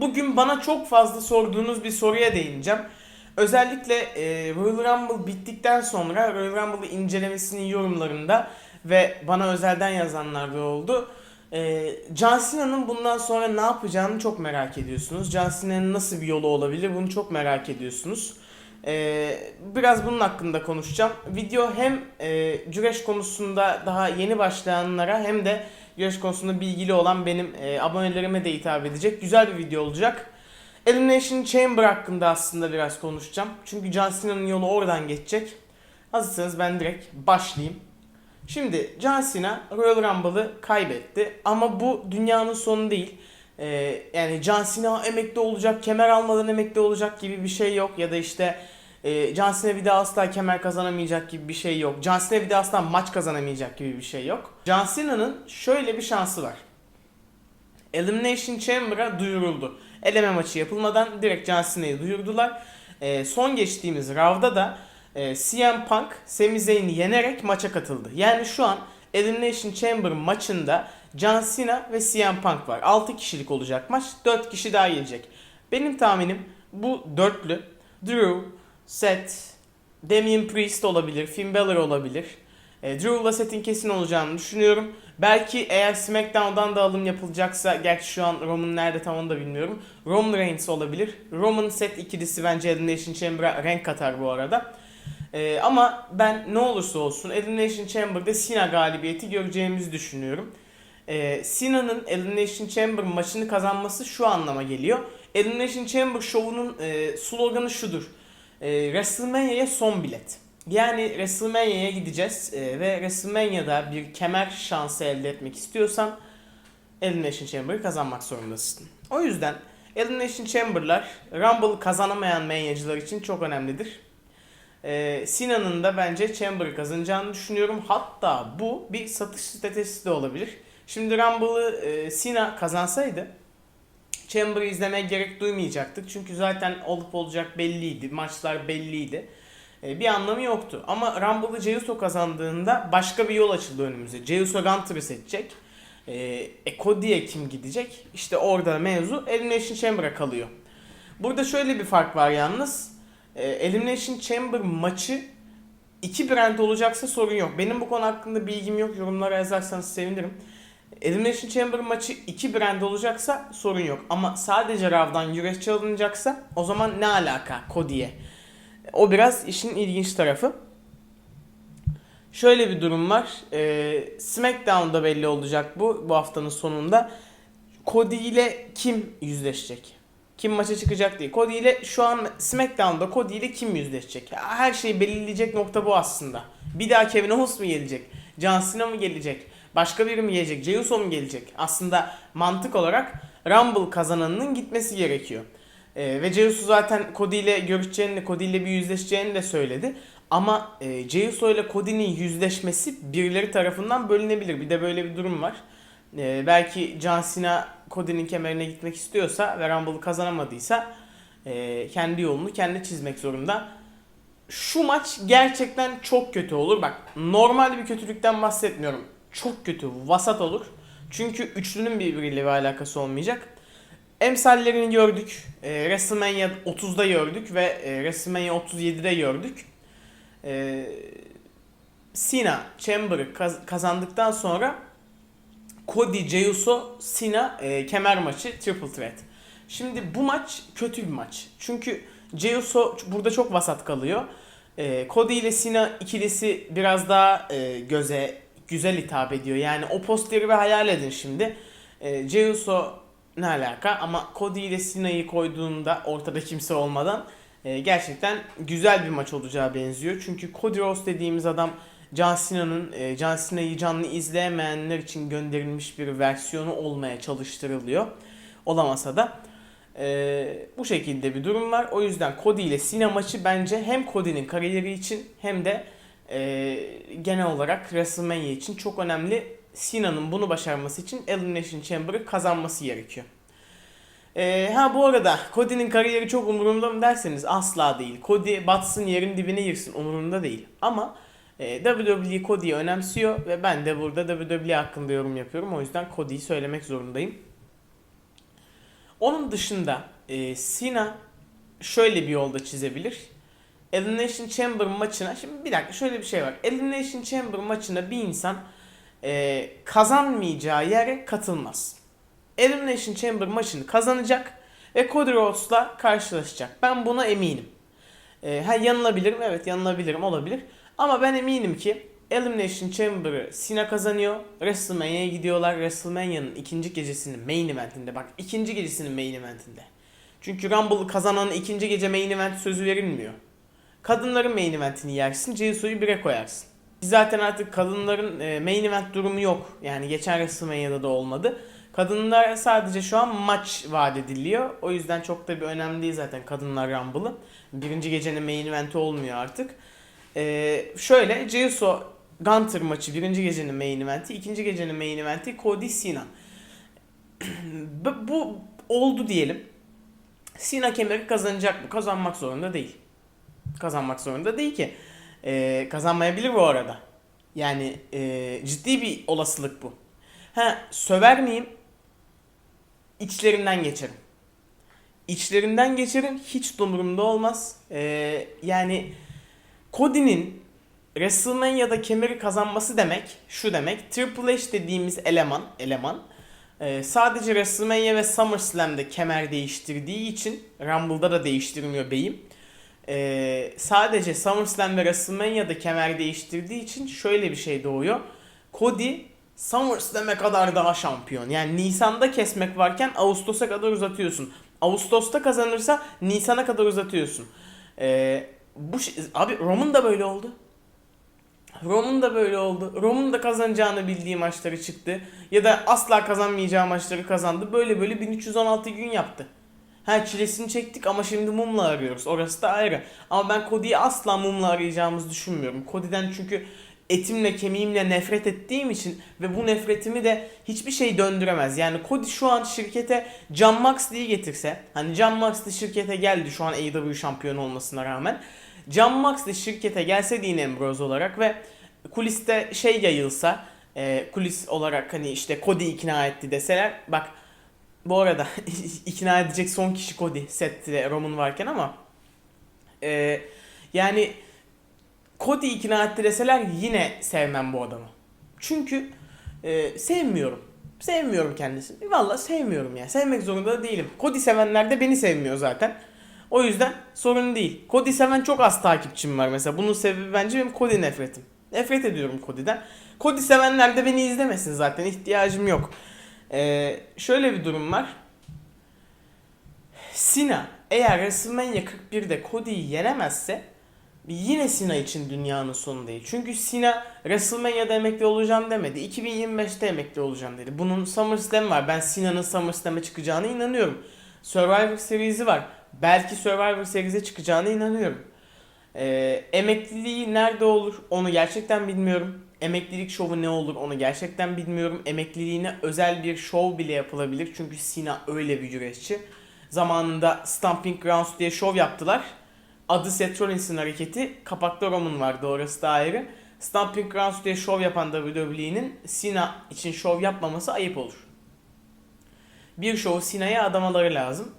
Bugün bana çok fazla sorduğunuz bir soruya değineceğim. Özellikle e, Royal Rumble bittikten sonra Royal Rumble'ı incelemesinin yorumlarında ve bana özelden yazanlar da oldu. E, John Cena'nın bundan sonra ne yapacağını çok merak ediyorsunuz. John Cena'nın nasıl bir yolu olabilir bunu çok merak ediyorsunuz. E, biraz bunun hakkında konuşacağım. Video hem e, güreş konusunda daha yeni başlayanlara hem de güreş konusunda bilgili olan benim e, abonelerime de hitap edecek güzel bir video olacak. Elimination Chamber hakkında aslında biraz konuşacağım. Çünkü John Cena'nın yolu oradan geçecek. Hazırsanız ben direkt başlayayım. Şimdi John Cena Royal Rumble'ı kaybetti ama bu dünyanın sonu değil. Ee, yani John Cena emekli olacak, kemer almadan emekli olacak gibi bir şey yok. Ya da işte e, John Cena bir daha asla kemer kazanamayacak gibi bir şey yok. John Cena bir daha asla maç kazanamayacak gibi bir şey yok. John Cena'nın şöyle bir şansı var. Elimination Chamber'a duyuruldu. Eleme maçı yapılmadan direkt John Cena'yı duyurdular. Ee, son geçtiğimiz Raw'da da e, CM Punk Sami Zayn'i yenerek maça katıldı. Yani şu an Elimination Chamber maçında John Cena ve CM Punk var. 6 kişilik olacak maç. 4 kişi daha gelecek. Benim tahminim bu dörtlü Drew, Seth, Damien Priest olabilir, Finn Balor olabilir. E, Drew'la Seth'in kesin olacağını düşünüyorum. Belki eğer SmackDown'dan da alım yapılacaksa, gerçi şu an Roman nerede tam onu da bilmiyorum. Roman Reigns olabilir. Roman Seth ikilisi bence Elimination Chamber'a renk katar bu arada. E, ama ben ne olursa olsun Elimination Chamber'da Cena galibiyeti göreceğimizi düşünüyorum. E, Cena'nın Elimination Chamber maçını kazanması şu anlama geliyor. Elimination Chamber şovunun e, sloganı şudur. E, WrestleMania'ya son bilet. Yani WrestleMania'ya gideceğiz e, ve WrestleMania'da bir kemer şansı elde etmek istiyorsan Elimination Chamber'ı kazanmak zorundasın. O yüzden Elimination Chamber'lar Rumble'ı kazanamayan manyacılar için çok önemlidir. E, Cena'nın da bence Chamber'ı kazanacağını düşünüyorum. Hatta bu bir satış stratejisi de olabilir. Şimdi Rumble'ı e, Cena kazansaydı Chamber'ı izlemeye gerek duymayacaktık. Çünkü zaten olup olacak belliydi. Maçlar belliydi. E, bir anlamı yoktu. Ama Rumble'ı Jeyuso kazandığında başka bir yol açıldı önümüze. Jeyuso Gunter'ı seçecek. E, e Cody'ye kim gidecek? İşte orada mevzu Elimination Chamber'a kalıyor. Burada şöyle bir fark var yalnız. E, Elimination Chamber maçı iki brand olacaksa sorun yok. Benim bu konu hakkında bilgim yok. Yorumlara yazarsanız sevinirim. Elimination Chamber maçı iki brand olacaksa sorun yok. Ama sadece Raw'dan güreş çalınacaksa o zaman ne alaka Cody'ye? O biraz işin ilginç tarafı. Şöyle bir durum var. Ee, SmackDown'da belli olacak bu bu haftanın sonunda. Cody ile kim yüzleşecek? Kim maça çıkacak diye. Cody ile şu an SmackDown'da Cody ile kim yüzleşecek? Her şeyi belirleyecek nokta bu aslında. Bir daha Kevin Owens mu gelecek? John Cena mı gelecek? Başka biri mi gelecek? Jey Uso mu gelecek? Aslında mantık olarak Rumble kazananının gitmesi gerekiyor. Ee, ve Jey Uso zaten Cody ile görüşeceğini, Cody ile bir yüzleşeceğini de söyledi. Ama e, Jey Uso ile Cody'nin yüzleşmesi birileri tarafından bölünebilir. Bir de böyle bir durum var. Ee, belki John Cena Cody'nin kemerine gitmek istiyorsa ve Rumble'ı kazanamadıysa e, kendi yolunu kendi çizmek zorunda. Şu maç gerçekten çok kötü olur. Bak normal bir kötülükten bahsetmiyorum. Çok kötü, vasat olur. Çünkü üçlünün birbiriyle bir alakası olmayacak. Emsallerini gördük. E, WrestleMania 30'da gördük ve e, WrestleMania 37'de gördük. E, Cena Chamber'ı kaz- kazandıktan sonra Cody, Jey Uso, Cena e, kemer maçı Triple Threat. Şimdi bu maç kötü bir maç. Çünkü Jey Uso burada çok vasat kalıyor. E, Cody ile Cena ikilisi biraz daha e, göze güzel hitap ediyor. Yani o posteri bir hayal edin şimdi. E, Jey Uso ne alaka ama Cody ile Cena'yı koyduğunda ortada kimse olmadan e, gerçekten güzel bir maç olacağı benziyor. Çünkü Cody Rhodes dediğimiz adam John Cena'nın e, John Cena'yı canlı izleyemeyenler için gönderilmiş bir versiyonu olmaya çalıştırılıyor. Olamasa da e, bu şekilde bir durum var. O yüzden Cody ile Cena maçı bence hem Cody'nin kariyeri için hem de e, genel olarak WrestleMania için çok önemli. Cena'nın bunu başarması için Elimination Chamber'ı kazanması gerekiyor. E, ha bu arada Cody'nin kariyeri çok umurumda mı derseniz asla değil. Cody batsın yerin dibine girsin umurumda değil. Ama e, WWE Cody'yi önemsiyor ve ben de burada WWE hakkında yorum yapıyorum. O yüzden Cody'yi söylemek zorundayım. Onun dışında e, Cena şöyle bir yolda çizebilir. Elimination Chamber maçına şimdi bir dakika şöyle bir şey var. Elimination Chamber maçına bir insan e, kazanmayacağı yere katılmaz. Elimination Chamber maçını kazanacak ve Cody Rhodes'la karşılaşacak. Ben buna eminim. E, ha yanılabilirim evet yanılabilirim olabilir. Ama ben eminim ki Elimination Chamber'ı Cena kazanıyor. WrestleMania'ya gidiyorlar. WrestleMania'nın ikinci gecesinin main eventinde. Bak ikinci gecesinin main eventinde. Çünkü Rumble'ı kazananın ikinci gece main event sözü verilmiyor. Kadınların main eventini yersin. Jey bire koyarsın. Zaten artık kadınların e, main event durumu yok. Yani geçen WrestleMania'da da olmadı. Kadınlar sadece şu an maç vaat ediliyor. O yüzden çok da bir önemli değil zaten kadınlar Rumble'ı. Birinci gecenin main eventi olmuyor artık. Ee, şöyle Jey Gunter maçı birinci gecenin main eventi, ikinci gecenin main eventi Cody Cena. Bu oldu diyelim. Cena kemeri kazanacak mı? Kazanmak zorunda değil. Kazanmak zorunda değil ki. Ee, kazanmayabilir bu arada. Yani e, ciddi bir olasılık bu. Ha söver miyim? İçlerinden geçerim. İçlerinden geçerim. Hiç umurumda olmaz. Ee, yani Cody'nin WrestleMania'da kemeri kazanması demek şu demek. Triple H dediğimiz eleman, eleman e, sadece WrestleMania ve SummerSlam'de kemer değiştirdiği için Rumble'da da değiştirmiyor beyim. E, sadece SummerSlam ve WrestleMania'da kemer değiştirdiği için şöyle bir şey doğuyor. Cody SummerSlam'e kadar daha şampiyon. Yani Nisan'da kesmek varken Ağustos'a kadar uzatıyorsun. Ağustos'ta kazanırsa Nisan'a kadar uzatıyorsun. E, bu şey, abi Roman da böyle oldu. Roman da böyle oldu. Roman da kazanacağını bildiği maçları çıktı. Ya da asla kazanmayacağı maçları kazandı. Böyle böyle 1316 gün yaptı. Ha çilesini çektik ama şimdi mumla arıyoruz. Orası da ayrı. Ama ben Cody'yi asla mumla arayacağımızı düşünmüyorum. Cody'den çünkü etimle kemiğimle nefret ettiğim için ve bu nefretimi de hiçbir şey döndüremez. Yani Cody şu an şirkete John Moxley'i getirse, hani John Moxley şirkete geldi şu an AEW şampiyonu olmasına rağmen. John Moxley şirkete gelse Dean Ambrose olarak ve kuliste şey yayılsa, e, kulis olarak hani işte Cody ikna etti deseler, bak bu arada ikna edecek son kişi Cody sette Roman varken ama e, yani Cody ikna etti deseler yine sevmem bu adamı. Çünkü e, sevmiyorum. Sevmiyorum kendisini. Valla sevmiyorum yani. Sevmek zorunda da değilim. Cody sevenler de beni sevmiyor zaten. O yüzden sorun değil. Cody seven çok az takipçim var mesela. Bunun sebebi bence benim Cody nefretim. Nefret ediyorum Cody'den. Cody sevenler de beni izlemesin zaten. ihtiyacım yok. Ee, şöyle bir durum var. Cena eğer WrestleMania 41'de Cody'yi yenemezse yine Cena için dünyanın sonu değil. Çünkü Cena WrestleMania'da emekli olacağım demedi. 2025'te emekli olacağım dedi. Bunun SummerSlam var. Ben Cena'nın SummerSlam'e çıkacağına inanıyorum. Survivor Series'i var. Belki Survivor Series'e çıkacağına inanıyorum. Ee, emekliliği nerede olur onu gerçekten bilmiyorum. Emeklilik şovu ne olur onu gerçekten bilmiyorum. Emekliliğine özel bir şov bile yapılabilir. Çünkü Cena öyle bir güreşçi. Zamanında Stamping Grounds diye şov yaptılar. Adı Seth Rollins'in hareketi. Kapakta Roman vardı orası da ayrı. Stamping Grounds diye şov yapan WWE'nin Cena için şov yapmaması ayıp olur. Bir şovu Cena'ya adamaları lazım.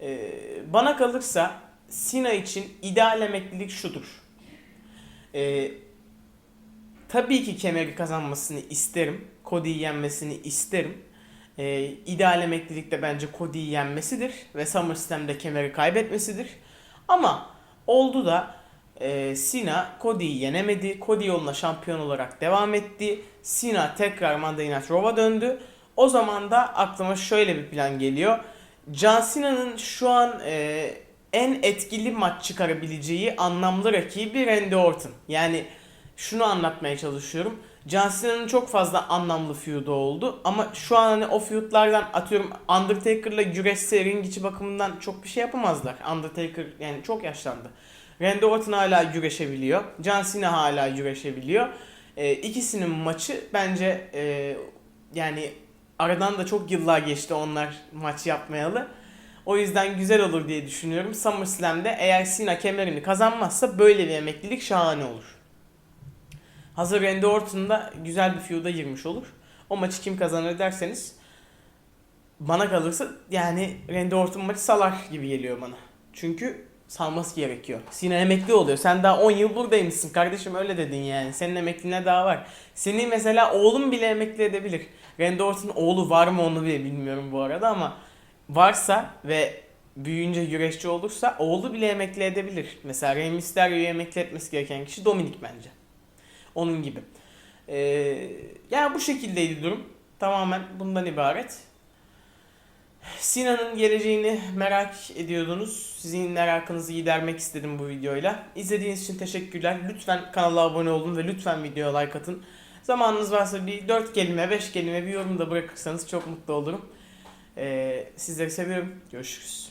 Ee, bana kalırsa Cena için ideal emeklilik şudur. Ee, tabii ki kemeri kazanmasını isterim. Cody'yi yenmesini isterim. Ee, ideal emeklilik de bence Cody'yi yenmesidir. Ve SummerSlam'de kemeri kaybetmesidir. Ama oldu da e, Cena Cody'yi yenemedi. Cody yoluna şampiyon olarak devam etti. Cena tekrar Monday Night Raw'a döndü. O zaman da aklıma şöyle bir plan geliyor. John Cena'nın şu an e, en etkili maç çıkarabileceği anlamlı rakibi Randy Orton. Yani şunu anlatmaya çalışıyorum. John Cena'nın çok fazla anlamlı feud'u oldu ama şu an hani o feud'lardan atıyorum Undertaker'la güreşse ring içi bakımından çok bir şey yapamazlar. Undertaker yani çok yaşlandı. Randy Orton hala güreşebiliyor. John Cena hala güreşebiliyor. E, ikisinin maçı bence e, yani aradan da çok yıllar geçti onlar maç yapmayalı. O yüzden güzel olur diye düşünüyorum. SummerSlam'de eğer Cena kemerini kazanmazsa böyle bir emeklilik şahane olur. Hazır Randy Orton da güzel bir feud'a girmiş olur. O maçı kim kazanır derseniz bana kalırsa yani Randy Orton maçı salar gibi geliyor bana. Çünkü salması gerekiyor. Sinan emekli oluyor. Sen daha 10 yıl buradaymışsın kardeşim öyle dedin yani. Senin emekliliğine daha var. Seni mesela oğlum bile emekli edebilir. Randy Orton oğlu var mı onu bile bilmiyorum bu arada ama varsa ve büyüyünce güreşçi olursa oğlu bile emekli edebilir. Mesela Rey Mysterio'yu emekli etmesi gereken kişi Dominik bence. Onun gibi. Ee, yani bu şekildeydi durum. Tamamen bundan ibaret. Sinan'ın geleceğini merak ediyordunuz. Sizin merakınızı gidermek istedim bu videoyla. İzlediğiniz için teşekkürler. Lütfen kanala abone olun ve lütfen videoya like atın. Zamanınız varsa bir 4 kelime, 5 kelime bir yorum da bırakırsanız çok mutlu olurum. Ee, sizleri seviyorum. Görüşürüz.